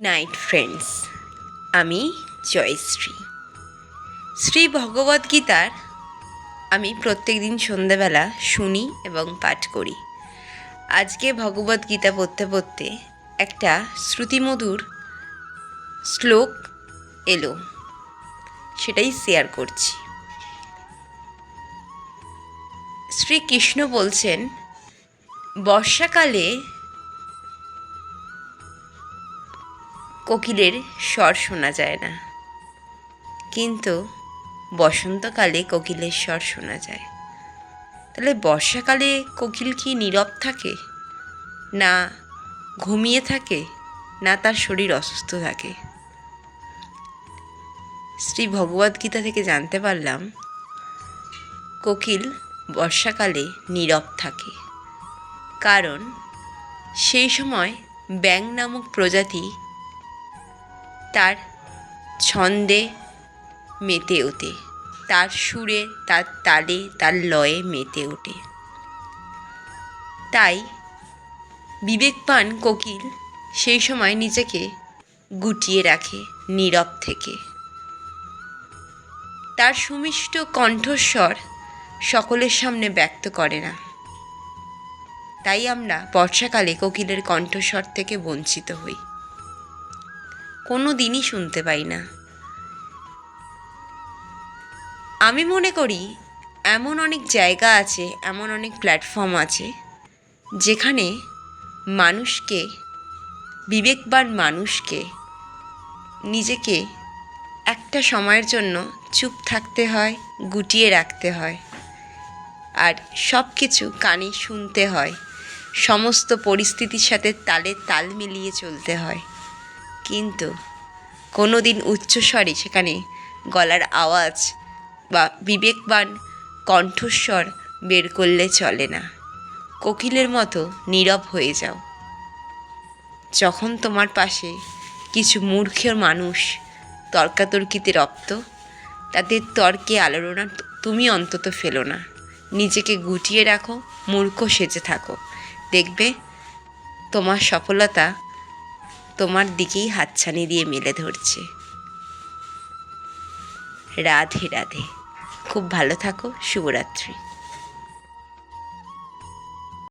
Night friends আমি জয়শ্রী। শ্রী ভগবদ্গীতার আমি প্রত্যেক দিন সন্ধ্যাবেলা শুনি এবং পাঠ করি। আজকে ভগবদ্গীতা পড়তে পড়তে একটা শ্রুতিমধুর শ্লোক এলো। সেটাই শেয়ার করছি। শ্রীকৃষ্ণ বলছেন, বর্ষাকালে কোকিলের স্বর শোনা যায় না। কিন্তু বসন্তকালে কোকিলের স্বর শোনা যায়। তাহলে বর্ষাকালে কোকিল কি নীরব থাকে? না ঘুমিয়ে থাকে? না তার শরীর অসুস্থ থাকে? শ্রী ভগবদ্গীতা থেকে জানতে পারলাম, কোকিল বর্ষাকালে নীরব থাকে। কারণ সেই সময় ব্যাং নামক প্রজাতি তার ছন্দে মেতে ওঠে। তার সুরে, তার তালে, তার লয়ে মেতে ওঠে। তাই বিবেকবান কোকিল সেই সময় নিজেকে গুটিয়ে রাখে নীরব থেকে। তার সুমিষ্ট কণ্ঠস্বর সকলের সামনে ব্যক্ত করে না। তাই আমরা বর্ষাকালে কোকিলের কণ্ঠস্বর থেকে বঞ্চিত হই। কোনো দিনই শুনতে পাই না। আমি মনে করি, এমন অনেক জায়গা আছে, এমন অনেক প্ল্যাটফর্ম আছে, যেখানে মানুষকে, বিবেকবান মানুষকে, নিজেকে একটা সময়ের জন্য চুপ থাকতে হয়, গুটিয়ে রাখতে হয়। আর সব কিছু কানে শুনতে হয়, সমস্ত পরিস্থিতির সাথে তালে তাল মিলিয়ে চলতে হয়। কিন্তু কোনো দিন উচ্চস্বরে সেখানে গলার আওয়াজ বা বিবেকবান কণ্ঠস্বর বের করলে চলে না। কোকিলের মতো নীরব হয়ে যাও। যখন তোমার পাশে কিছু মূর্খের মানুষ তর্কাতর্কিতে রপ্ত, তাদের তর্কে আলোড়না তুমি অন্তত ফেলো না। নিজেকে গুটিয়ে রাখো, মূর্খ সেজে থাকো। দেখবে তোমার সফলতা তোমার দিকেই হাতছানি দিয়ে মেলে ধরছে। রাধে রাধে। খুব ভালো থাকো। শুভরাত্রি।